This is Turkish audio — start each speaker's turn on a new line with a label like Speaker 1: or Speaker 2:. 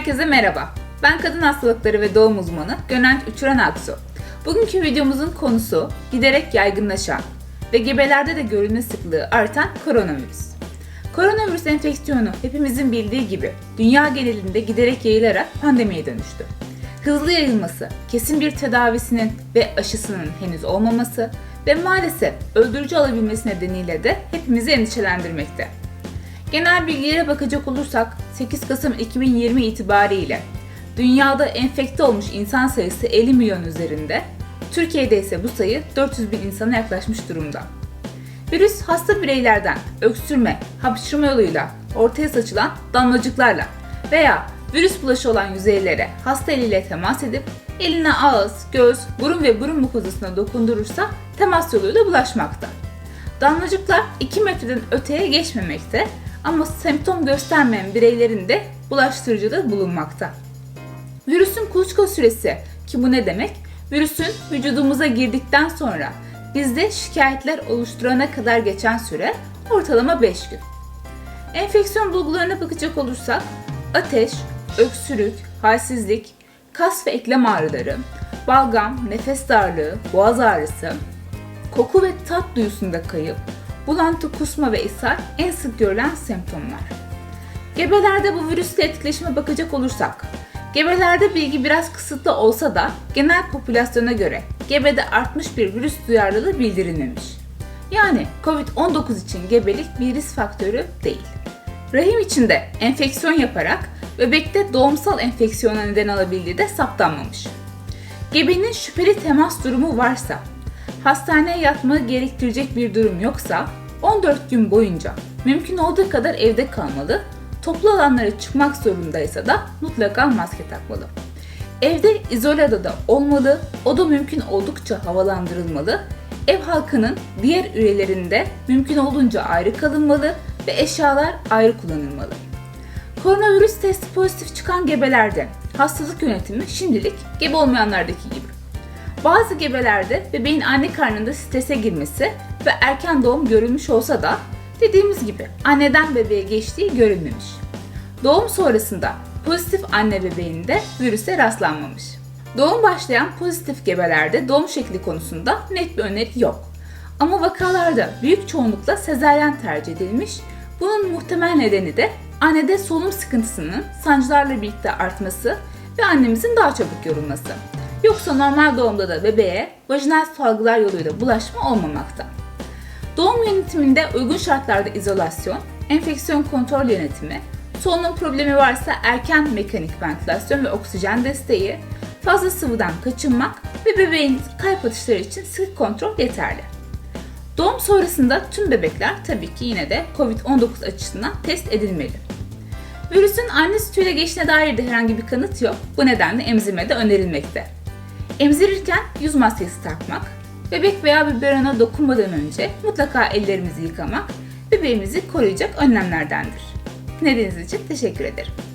Speaker 1: Herkese merhaba. Ben kadın hastalıkları ve doğum uzmanı Gönenç Uçuran Aksu. Bugünkü videomuzun konusu giderek yaygınlaşan ve gebelerde de görülme sıklığı artan koronavirüs. Koronavirüs enfeksiyonu hepimizin bildiği gibi dünya genelinde giderek yayılarak pandemiye dönüştü. Hızlı yayılması, kesin bir tedavisinin ve aşısının henüz olmaması ve maalesef öldürücü olabilmesi nedeniyle de hepimizi endişelendirmekte. Genel bilgilere bakacak olursak 8 Kasım 2020 itibariyle dünyada enfekte olmuş insan sayısı 50 milyon üzerinde, Türkiye'de ise bu sayı 400 bin insana yaklaşmış durumda. Virüs hasta bireylerden öksürme, hapşırma yoluyla ortaya saçılan damlacıklarla veya virüs bulaşı olan yüzeylere hasta eliyle temas edip eline ağız, göz, burun ve burun mukozasına dokundurursa temas yoluyla bulaşmakta. Damlacıklar 2 metreden öteye geçmemekte ama semptom göstermeyen bireylerin de bulaştırıcılığı bulunmakta. Virüsün kuluçka süresi ki bu ne demek? Virüsün vücudumuza girdikten sonra bizde şikayetler oluşturana kadar geçen süre ortalama 5 gün. Enfeksiyon bulgularına bakacak olursak ateş, öksürük, halsizlik, kas ve eklem ağrıları, balgam, nefes darlığı, boğaz ağrısı, koku ve tat duyusunda kayıp, bulantı, kusma ve ishal en sık görülen semptomlar. Gebelerde bu virüsle etkileşime bakacak olursak, gebelerde bilgi biraz kısıtlı olsa da genel popülasyona göre gebede artmış bir virüs duyarlılığı bildirilmemiş. Yani COVID-19 için gebelik bir risk faktörü değil. Rahim içinde enfeksiyon yaparak bebekte doğumsal enfeksiyona neden alabildiği de saptanmamış. Gebenin şüpheli temas durumu varsa, hastaneye yatmayı gerektirecek bir durum yoksa 14 gün boyunca mümkün olduğu kadar evde kalmalı, toplu alanlara çıkmak zorundaysa da mutlaka maske takmalı. Evde izole odada olmalı, oda mümkün oldukça havalandırılmalı, ev halkının diğer üyelerinde mümkün olduğunca ayrı kalınmalı ve eşyalar ayrı kullanılmalı. Koronavirüs testi pozitif çıkan gebelerde hastalık yönetimi şimdilik gebe olmayanlardaki gibi. Bazı gebelerde bebeğin anne karnında strese girmesi ve erken doğum görülmüş olsa da dediğimiz gibi anneden bebeğe geçtiği görülmemiş. Doğum sonrasında pozitif anne bebeğinde virüse rastlanmamış. Doğum başlayan pozitif gebelerde doğum şekli konusunda net bir öneri yok. Ama vakalarda büyük çoğunlukla sezaryen tercih edilmiş. Bunun muhtemel nedeni de annede solunum sıkıntısının sancılarla birlikte artması ve annemizin daha çabuk yorulması. Yoksa normal doğumda da bebeğe vajinal salgılar yoluyla bulaşma olmamakta. Doğum yönetiminde uygun şartlarda izolasyon, enfeksiyon kontrol yönetimi, solunum problemi varsa erken mekanik ventilasyon ve oksijen desteği, fazla sıvıdan kaçınmak ve bebeğin kalp atışları için sık kontrol yeterli. Doğum sonrasında tüm bebekler tabii ki yine de COVID-19 açısından test edilmeli. Virüsün anne sütüyle geçtiğine dair de herhangi bir kanıt yok. Bu nedenle emzirme de önerilmekte. Emzirirken yüz maskesi takmak, bebek veya biberona dokunmadan önce mutlaka ellerimizi yıkamak bebeğimizi koruyacak önlemlerdendir. Dinlediğiniz için teşekkür ederim.